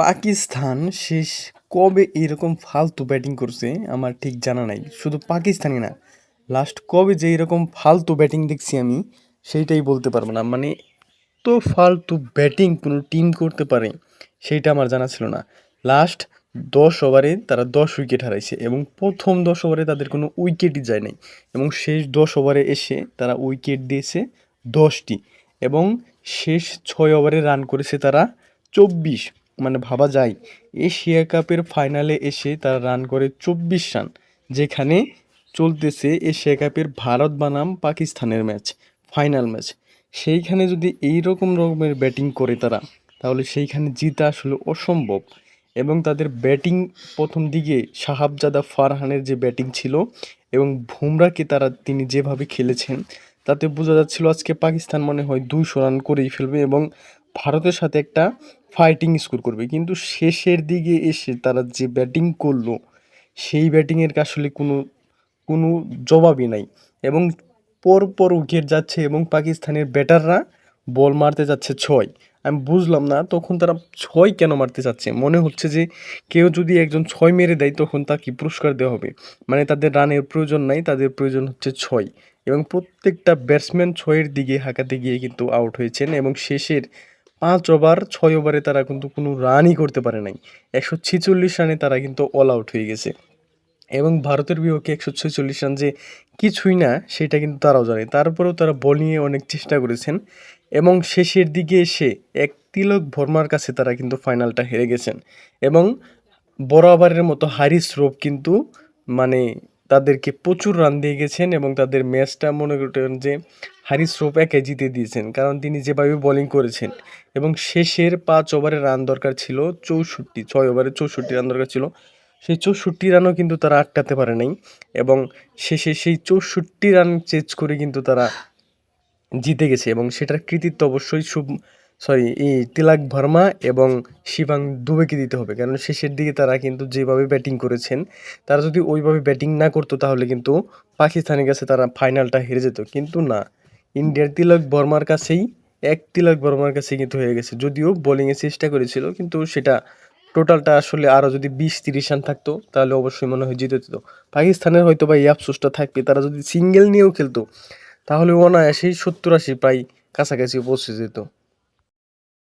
পাকিস্তান শেষ কবে এরকম ফালতু ব্যাটিং করছে আমার ঠিক জানা নাই। শুধু পাকিস্তানি না লাস্ট কবে যে এরকম ফালতু ব্যাটিং দেখছি আমি, সেইটাই বলতে পারব না। মানে তো ফালতু ব্যাটিং কোনো টিম করতে পারে, সেইটা আমার জানা ছিল না। লাস্ট দশ ওভারে তারা দশ উইকেট হারাইছে এবং প্রথম দশ ওভারে তাদের কোনো উইকেটই যায় নাই। এবং শেষ দশ ওভারে এসে তারা উইকেট দিয়েছে দশটি এবং শেষ ছয় ওভারে রান করেছে তারা চব্বিশ। মানে ভাবা যায়, এশিয়া কাপের ফাইনালে এসে তারা রান করে চব্বিশ রান, যেখানে চলতেছে এশিয়া কাপের ভারত বানাম পাকিস্তানের ম্যাচ ফাইনাল ম্যাচ সেইখানে যদি এই রকম রকমের ব্যাটিং করে তারা, তাহলে সেইখানে জিতা আসলে অসম্ভব। এবং তাদের ব্যাটিং প্রথম দিকে সাহাবজাদা ফারহানের যে ব্যাটিং ছিল এবং বুমরাকে তারা তিনি যেভাবে খেলেছেন, তাতে বোঝা যাচ্ছিল আজকে পাকিস্তান মনে হয় দুইশো রান করেই ফেলবে এবং ভারতের সাথে একটা ফাইটিং স্কোর করবে। কিন্তু শেষের দিকে এসে তারা যে ব্যাটিং করল, সেই ব্যাটিংয়ের আসলে কোনো কোনো জবাবই নাই। এবং পর পর উইকেট যাচ্ছে এবং পাকিস্তানের ব্যাটাররা বল মারতে যাচ্ছে ছয়। আমি বুঝলাম না তখন তারা ছয় কেন মারতে চাচ্ছে মনে হচ্ছে যে কেউ যদি একজন ছয় মেরে দেয় তখন তাকে পুরস্কার দেওয়া হবে। মানে তাদের রানের প্রয়োজন নাই, তাদের প্রয়োজন হচ্ছে ছয়। এবং প্রত্যেকটা ব্যাটসম্যান ছয়ের দিকে হাঁকাতে গিয়ে কিন্তু আউট হয়েছেন এবং শেষের পাঁচ ওভার, ছয় ওভারে তারা কিন্তু কোনো রানই করতে পারে নাই। একশো ছেচল্লিশ রানে তারা কিন্তু অল আউট হয়ে গেছে। এবং ভারতের বিপক্ষে একশো ছেচল্লিশ রান যে কিছুই না, সেটা কিন্তু তারাও জানে। তারপরেও তারা বোলিংয়ে অনেক চেষ্টা করেছেন এবং শেষের দিকে এসে এক তিলক ভর্মার কাছে তারা কিন্তু ফাইনালটা হেরে গেছেন। এবং বরাবরের মতো হারিস রোপ কিন্তু মানে তাদেরকে প্রচুর রান দিয়ে গেছেন এবং তাদের ম্যাচটা মনে করেন যে হারিস রোপ একে জিতে দিয়েছেন, কারণ তিনি যেভাবে বোলিং করেছেন এবং শেষের পাঁচ ওভারে রান দরকার ছিল, চৌষট্টি, ছয় ওভারে চৌষট্টি রান দরকার ছিল, সেই চৌষট্টি রানও কিন্তু তারা আটকাতে পারে নাই এবং শেষে সেই চৌষট্টি রান চেজ করে কিন্তু তারা জিতে গেছে এবং সেটার কৃতিত্ব অবশ্যই শুভ সরি এই তিলাক ভার্মা এবং শিবাং দুবেকে দিতে হবে, কারণ শেষের দিকে তারা কিন্তু যেভাবে ব্যাটিং করেছেন, তারা যদি ওইভাবে ব্যাটিং না করতো তাহলে কিন্তু পাকিস্তানের কাছে তারা ফাইনালটা হেরে যেত, কিন্তু না। ইন্ডিয়ার তিলক বর্মার কাছেই এক তিলক বর্মার কাছে কিন্তু হয়ে গেছে। যদিও বোলিংয়ে চেষ্টা করেছিল, কিন্তু সেটা টোটালটা আসলে আরও যদি বিশ তিরিশ রান থাকতো, তাহলে অবশ্যই মনে হয় জিতে যেত। পাকিস্তানের হয়তো বা এই আফসোসটা থাকবে, তারা যদি সিঙ্গেল নিয়েও খেলতো, তাহলে অনায়াসেই সত্তর আশি প্রায় কাছাকাছি পৌঁছে যেত।